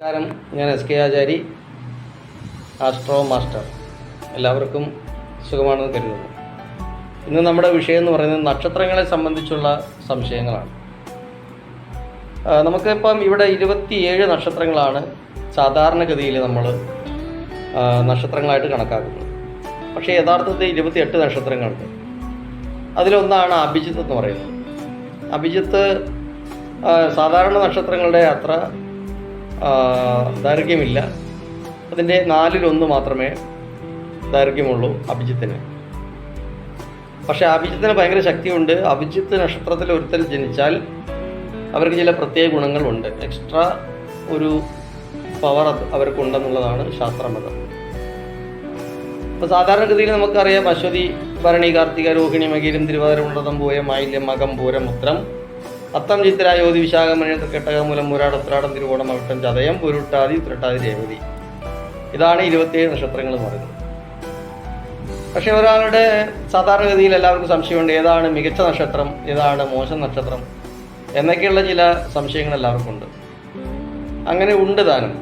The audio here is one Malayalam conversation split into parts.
നമസ്കാരം. ഞാൻ S K Achari astro master. എല്ലാവർക്കും സുഖമാണെന്ന് കരുതുന്നു. ഇന്ന് നമ്മുടെ വിഷയം എന്ന് പറയുന്നത് നക്ഷത്രങ്ങളെ സംബന്ധിച്ചുള്ള സംശയങ്ങളാണ്. നമുക്കിപ്പം ഇവിടെ ഇരുപത്തിയേഴ് നക്ഷത്രങ്ങളാണ് സാധാരണഗതിയിൽ നമ്മൾ നക്ഷത്രങ്ങളായിട്ട് കണക്കാക്കുന്നത്. പക്ഷേ യഥാർത്ഥത്തിൽ ഇരുപത്തിയെട്ട് നക്ഷത്രങ്ങളുണ്ട്. അതിലൊന്നാണ് അഭിജിത്ത് എന്ന് പറയുന്നത്. അഭിജിത്ത് സാധാരണ നക്ഷത്രങ്ങളുടെ അത്ര ദൈർഘ്യമില്ല അതിന്റെ നാലിലൊന്ന് മാത്രമേ ദൈർഘ്യമുള്ളൂ അഭിജിത്തിന്. പക്ഷേ അഭിജിത്തിന് ഭയങ്കര ശക്തിയുണ്ട്. അഭിജിത്ത് നക്ഷത്രത്തിൽ ഒരുത്തൽ ജനിച്ചാൽ അവർക്ക് ചില പ്രത്യേക ഗുണങ്ങളുണ്ട്. എക്സ്ട്രാ ഒരു പവർ അവർക്കുണ്ടെന്നുള്ളതാണ് ശാസ്ത്രമതം. ഇപ്പോൾ സാധാരണഗതിയിൽ നമുക്കറിയാം അശ്വതി ഭരണി കാർത്തിക രോഹിണി മകീരം തിരുവാതിര ഉണ്ടതം പൂയ മാലിന്യം മകം പൂരം ഉത്രം. അത്തം ചിത്ര യോതി വിശാഖമണി തൃക്കെട്ടക മൂലം മുരാടത്രാടം തിരുവോണം അവിട്ടം ചതയം പുരുട്ടാതി ഉത്രട്ടാതി രേവതി. ഇതാണ് ഇരുപത്തിയേഴ് നക്ഷത്രങ്ങൾ എന്ന് പറയുന്നത്. പക്ഷെ ഒരാളുടെ സാധാരണഗതിയിൽ എല്ലാവർക്കും സംശയമുണ്ട് ഏതാണ് മികച്ച നക്ഷത്രം ഏതാണ് മോശം നക്ഷത്രം എന്നൊക്കെയുള്ള ചില സംശയങ്ങൾ എല്ലാവർക്കും ഉണ്ട് അങ്ങനെ ഉണ്ട് താനും.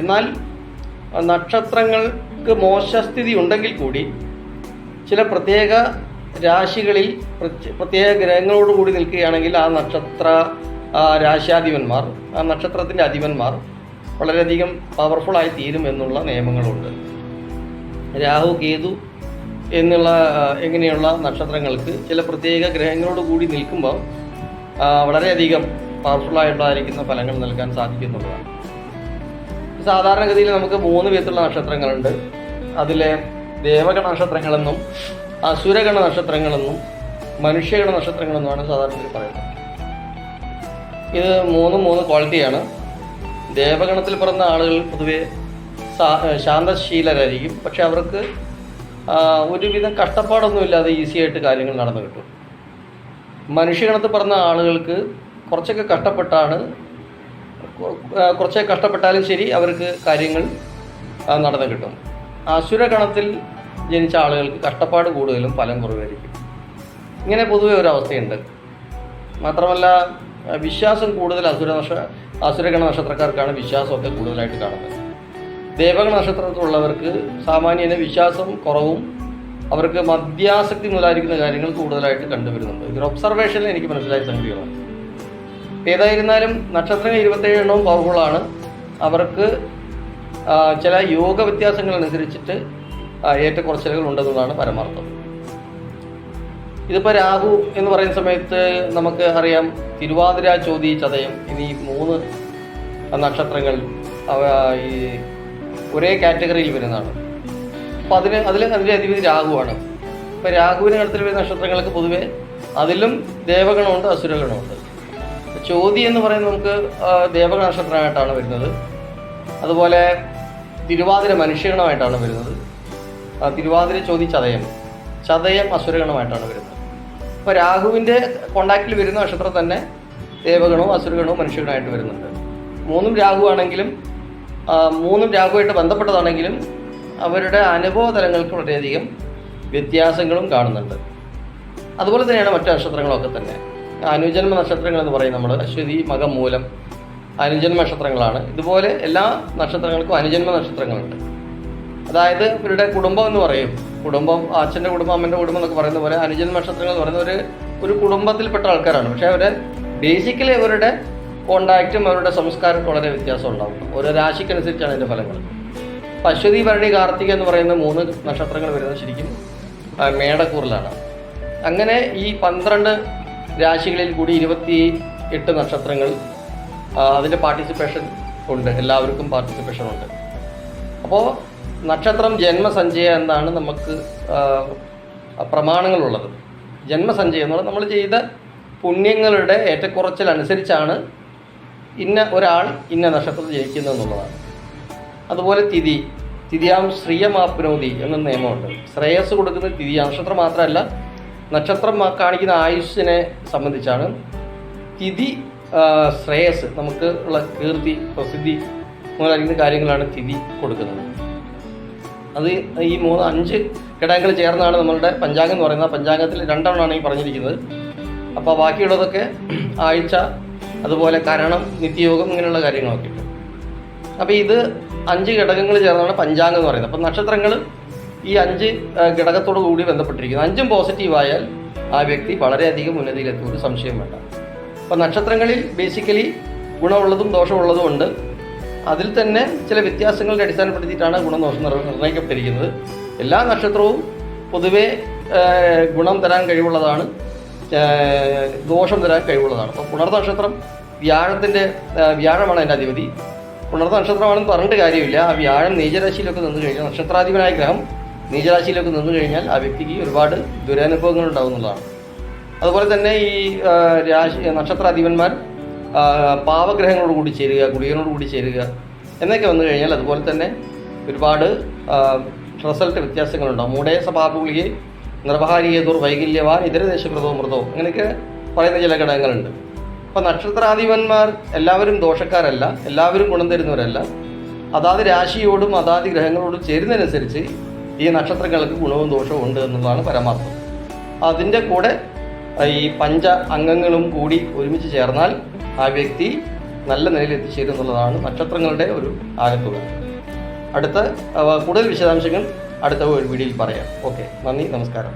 എന്നാൽ നക്ഷത്രങ്ങൾക്ക് മോശസ്ഥിതി ഉണ്ടെങ്കിൽ കൂടി ചില പ്രത്യേക രാശികളിൽ പ്രത്യേക ഗ്രഹങ്ങളോട് കൂടി നിൽക്കുകയാണെങ്കിൽ ആ നക്ഷത്ര ആ രാശ്യാധിപന്മാർ ആ നക്ഷത്രത്തിന്റെ അധിപന്മാർ വളരെയധികം പവർഫുള്ളായി തീരും എന്നുള്ള നിയമങ്ങളുണ്ട്. രാഹു കേതു എന്നുള്ള എങ്ങനെയുള്ള നക്ഷത്രങ്ങൾക്ക് ചില പ്രത്യേക ഗ്രഹങ്ങളോട് കൂടി നിൽക്കുമ്പോൾ വളരെയധികം പവർഫുള്ളായിട്ടുള്ളതായിരിക്കുന്ന ഫലങ്ങൾ നൽകാൻ സാധിക്കുന്നുള്ളതാണ്. സാധാരണഗതിയിൽ നമുക്ക് മൂന്ന് വിധത്തിലുള്ള നക്ഷത്രങ്ങളുണ്ട്. അതിലെ ദേവഗണ നക്ഷത്രങ്ങളെന്നും അസുരഗണ നക്ഷത്രങ്ങളെന്നും മനുഷ്യഗണ നക്ഷത്രങ്ങളെന്നുമാണ് സാധാരണ പറയുന്നത്. ഇത് മൂന്ന് മൂന്ന് ക്വാളിറ്റിയാണ്. ദേവഗണത്തിൽ പിറന്ന ആളുകൾ പൊതുവെ ശാന്തശീലരായിരിക്കും. പക്ഷെ അവർക്ക് ഒരുവിധം കഷ്ടപ്പാടൊന്നുമില്ലാതെ ഈസി ആയിട്ട് കാര്യങ്ങൾ നടന്നു കിട്ടും. മനുഷ്യഗണത്തിൽ പിറന്ന ആളുകൾക്ക് കുറച്ചൊക്കെ കഷ്ടപ്പെട്ടാണ് കുറച്ചൊക്കെ കഷ്ടപ്പെട്ടാലും ശരി അവർക്ക് കാര്യങ്ങൾ നടന്നു കിട്ടും. അസുരഗണത്തിൽ ജനിച്ച ആളുകൾക്ക് കഷ്ടപ്പാട് കൂടുതലും ഫലം കുറവായിരിക്കും. ഇങ്ങനെ പൊതുവെ ഒരു അവസ്ഥയുണ്ട്. മാത്രമല്ല വിശ്വാസം കൂടുതൽ അസുര നക്ഷ അസുരഗണ നക്ഷത്രക്കാർക്കാണ് വിശ്വാസമൊക്കെ കൂടുതലായിട്ട് കാണുന്നത്. ദേവഗണ നക്ഷത്രത്തിലുള്ളവർക്ക് സാമാന്യന് വിശ്വാസം കുറവും അവർക്ക് മദ്യാസക്തി മുതലായിരിക്കുന്ന കാര്യങ്ങൾ കൂടുതലായിട്ട് കണ്ടുവരുന്നുണ്ട്. ഇതൊരു ഒബ്സർവേഷനിൽ എനിക്ക് മനസ്സിലായ സംഗതികളാണ്. ഏതായിരുന്നാലും നക്ഷത്രങ്ങൾ ഇരുപത്തേഴ് എണ്ണവും പവർഫുള്ളാണ് അവർക്ക് ചില യോഗ ആ, ഏറ്റക്കുറച്ചിലുകൾ ഉണ്ടെന്നുള്ളതാണ് പരമാർത്ഥം. ഇതിപ്പോൾ രാഹു എന്ന് പറയുന്ന സമയത്ത് നമുക്ക് അറിയാം തിരുവാതിര ചോതി ചതയം. എന്നീ മൂന്ന് നക്ഷത്രങ്ങൾ ഈ ഒരേ കാറ്റഗറിയിൽ വരുന്നതാണ്. അപ്പോൾ അതിന് അതിൽ അതിന്റെ അധിപതി രാഹുവാണ്. ഇപ്പോൾ രാഹുവിന് അടുത്തിൽ വരുന്ന നക്ഷത്രങ്ങൾക്ക് പൊതുവെ അതിലും ദേവഗണമുണ്ട് അസുരഗണമുണ്ട്. ചോതി എന്ന് പറയുന്നത് നമുക്ക് ദേവഗണ നക്ഷത്രമായിട്ടാണ് വരുന്നത്. അതുപോലെ തിരുവാതിര മനുഷ്യഗണമായിട്ടാണ് വരുന്നത്. തിരുവാതിര ചോദി ചതയം. ചതയം അസുരഗണമായിട്ടാണ് വരുന്നത്. അപ്പോൾ രാഹുവിന്റെ കോണ്ടാക്റ്റിൽ വരുന്ന നക്ഷത്രം തന്നെ ദേവഗണവും അസുരഗണവും മനുഷ്യഗണമായിട്ട് വരുന്നുണ്ട്. മൂന്നും രാഹു ആണെങ്കിലും മൂന്നും രാഹുവായിട്ട് ബന്ധപ്പെട്ടതാണെങ്കിലും അവരുടെ അനുഭവ തലങ്ങൾക്ക് വളരെയധികം വ്യത്യാസങ്ങളും കാണുന്നുണ്ട്. അതുപോലെ തന്നെയാണ് മറ്റു നക്ഷത്രങ്ങളൊക്കെ തന്നെ. അനുജന്മ നക്ഷത്രങ്ങൾ എന്ന് പറയും നമ്മൾ അശ്വതി മകം മൂലം. അനുജന്മ നക്ഷത്രങ്ങളാണ്. ഇതുപോലെ എല്ലാ നക്ഷത്രങ്ങൾക്കും അനുജന്മ നക്ഷത്രങ്ങളുണ്ട്. അതായത് ഇവരുടെ കുടുംബം എന്ന് പറയും. കുടുംബം അച്ഛന്റെ കുടുംബം അമ്മന്റെ കുടുംബം എന്നൊക്കെ പറയുന്ന പോലെ അനുജൻ നക്ഷത്രങ്ങൾ എന്ന് പറയുന്ന ഒരു ഒരു കുടുംബത്തിൽപ്പെട്ട ആൾക്കാരാണ്. പക്ഷേ അവരെ ബേസിക്കലി അവരുടെ കോണ്ടാക്റ്റും അവരുടെ സംസ്കാരമൊക്കെ വളരെ വ്യത്യാസം ഉണ്ടാവും. ഓരോ രാശിക്കനുസരിച്ചാണ് അതിന്റെ ഫലങ്ങൾ. അശ്വതി ഭരണി കാർത്തിക എന്ന് പറയുന്ന മൂന്ന് നക്ഷത്രങ്ങൾ വരുന്നത് ശരിക്കും മേടക്കൂറിലാണ്. അങ്ങനെ ഈ പന്ത്രണ്ട് രാശികളിൽ കൂടി ഇരുപത്തി എട്ട് നക്ഷത്രങ്ങൾ അതിന്റെ പാർട്ടിസിപ്പേഷൻ ഉണ്ട്. എല്ലാവർക്കും പാർട്ടിസിപ്പേഷൻ ഉണ്ട്. അപ്പോൾ നക്ഷത്രം ജന്മസഞ്ചയ എന്നാണ് നമുക്ക് പ്രമാണങ്ങളുള്ളത്. ജന്മസഞ്ചയം എന്ന് പറഞ്ഞാൽ നമ്മൾ ചെയ്ത പുണ്യങ്ങളുടെ ഏറ്റക്കുറച്ചിലനുസരിച്ചാണ് ഇന്ന ഒരാൾ ഇന്ന നക്ഷത്രത്തിൽ ജനിക്കുന്നത് എന്നുള്ളതാണ്. അതുപോലെ തിഥി. തിഥിയാം ശ്രീയമാപ്നോതി എന്ന നിയമമുണ്ട്. ശ്രേയസ് കൊടുക്കുന്ന തിഥി. നക്ഷത്രം മാത്രമല്ല നക്ഷത്രം കാണിക്കുന്ന ആയുസ്സിനെ സംബന്ധിച്ചാണ്. തിഥി ശ്രേയസ് നമുക്ക് ഉള്ള കീർത്തി പ്രസിദ്ധി മുതലായിരിക്കുന്ന കാര്യങ്ങളാണ് തിഥി കൊടുക്കുന്നത്. അത് ഈ മൂന്ന് അഞ്ച് ഘടകങ്ങൾ ചേർന്നാണ് നമ്മളുടെ പഞ്ചാംഗം എന്ന് പറയുന്നത്. പഞ്ചാംഗത്തിൽ രണ്ടെണ്ണമാണ് ഈ പറഞ്ഞിരിക്കുന്നത്. അപ്പോൾ ബാക്കിയുള്ളതൊക്കെ ആഴ്ച അതുപോലെ കരണം നിത്യയോഗം ഇങ്ങനെയുള്ള കാര്യങ്ങളൊക്കെ ഉണ്ട്. അപ്പോൾ ഇത് അഞ്ച് ഘടകങ്ങൾ ചേർന്നാണ് പഞ്ചാംഗം എന്ന് പറയുന്നത്. അപ്പോൾ നക്ഷത്രങ്ങൾ ഈ അഞ്ച് ഘടകത്തോട് കൂടി ബന്ധപ്പെട്ടിരിക്കുന്നു. അഞ്ചും പോസിറ്റീവായാൽ ആ വ്യക്തി വളരെയധികം ഉന്നതിയിലെത്തും. ഒരു സംശയം വേണ്ട. അപ്പോൾ നക്ഷത്രങ്ങളിൽ ബേസിക്കലി ഗുണമുള്ളതും ദോഷമുള്ളതും ഉണ്ട്. അതിൽ തന്നെ ചില വ്യത്യാസങ്ങളുടെ അടിസ്ഥാനപ്പെടുത്തിയിട്ടാണ് ഗുണദോഷം നിർ- നിർണയിക്കപ്പെട്ടിരിക്കുന്നത് എല്ലാ നക്ഷത്രവും പൊതുവെ ഗുണം തരാൻ കഴിവുള്ളതാണ്. ദോഷം തരാൻ കഴിവുള്ളതാണ്. അപ്പോൾ പുണർനക്ഷത്രം വ്യാഴത്തിന്റെ വ്യാഴമാണ് അതിന്റെ അധിപതി. പുണർനക്ഷത്രമാണെന്ന് പറഞ്ഞിട്ട് കാര്യമില്ല. ആ വ്യാഴം നീചരാശിയിലൊക്കെ നിന്ന് കഴിഞ്ഞാൽ നക്ഷത്രാധിപനായ ഗ്രഹം നീചരാശിയിലൊക്കെ നിന്ന് കഴിഞ്ഞാൽ ആ വ്യക്തിക്ക് ഒരുപാട് ദുരനുഭവങ്ങൾ ഉണ്ടാകുന്നതാണ് അതുപോലെ തന്നെ ഈ രാശി നക്ഷത്രാധിപന്മാർ പാവഗ്രഹങ്ങളോട് കൂടി ചേരുക ഗുളികനോട് കൂടി ചേരുക എന്നൊക്കെ വന്നു കഴിഞ്ഞാൽ അതുപോലെ തന്നെ ഒരുപാട് റിസൾട്ട് വ്യത്യാസങ്ങളുണ്ടാവും മൂടേ സഭാപുളിയെ നിർവഹാരിയതോർ വൈകല്യവാൻ ഇതര ദേശകൃതോ മൃതോ അങ്ങനെയൊക്കെ പറയുന്ന ചില ഘടകങ്ങളുണ്ട്. അപ്പം നക്ഷത്രാധിപന്മാർ എല്ലാവരും ദോഷക്കാരല്ല എല്ലാവരും ഗുണം തരുന്നവരല്ല. അതാത് രാശിയോടും അതാത് ഗ്രഹങ്ങളോടും ചേരുന്നതിനനുസരിച്ച് ഈ നക്ഷത്രങ്ങൾക്ക് ഗുണവും ദോഷവും ഉണ്ട് എന്നുള്ളതാണ് പരമാർത്ഥം. അതിന്റെ കൂടെ ഈ പഞ്ച അംഗങ്ങളും കൂടി ഒരുമിച്ച് ചേർന്നാൽ ആ വ്യക്തി നല്ല നിലയിൽ എത്തിച്ചേരും എന്നുള്ളതാണ് നക്ഷത്രങ്ങളുടെ ഒരു ആകത്തുക. അടുത്ത കൂടുതൽ വിശദാംശങ്ങൾ അടുത്ത ഒരു വീഡിയോയിൽ പറയാം. ഓക്കെ നന്ദി നമസ്കാരം.